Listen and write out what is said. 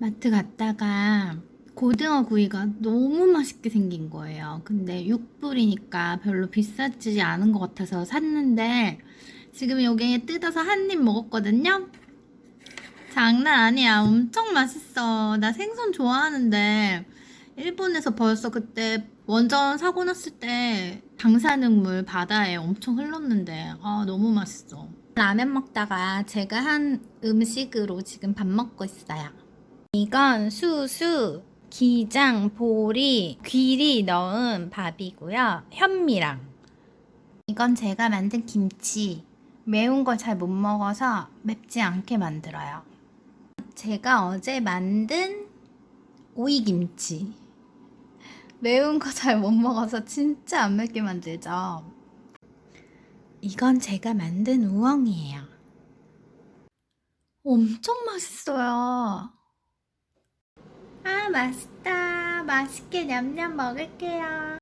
마트 갔다가 고등어 구이가 너무 맛있게 생긴 거예요. 근데 6불이니까 별로 비싸지 않은 것 같아서 샀는데 지금 여기에 뜯어서 한 입 먹었거든요. 장난 아니야. 엄청 맛있어. 나 생선 좋아하는데 일본에서 벌써 그때 원전 사고 났을 때 방사능물 바다에 엄청 흘렀는데 아 너무 맛있어. 라면 먹다가 제가 한 음식으로 지금 밥 먹고 있어요. 이건 수수, 기장, 보리, 귀리 넣은 밥이고요. 현미랑. 이건 제가 만든 김치. 매운 걸 잘 못 먹어서 맵지 않게 만들어요. 제가 어제 만든 오이김치. 매운 거 잘 못 먹어서 진짜 안 맵게 만들죠. 이건 제가 만든 우엉이에요. 엄청 맛있어요. 아, 맛있다. 맛있게 냠냠 먹을게요.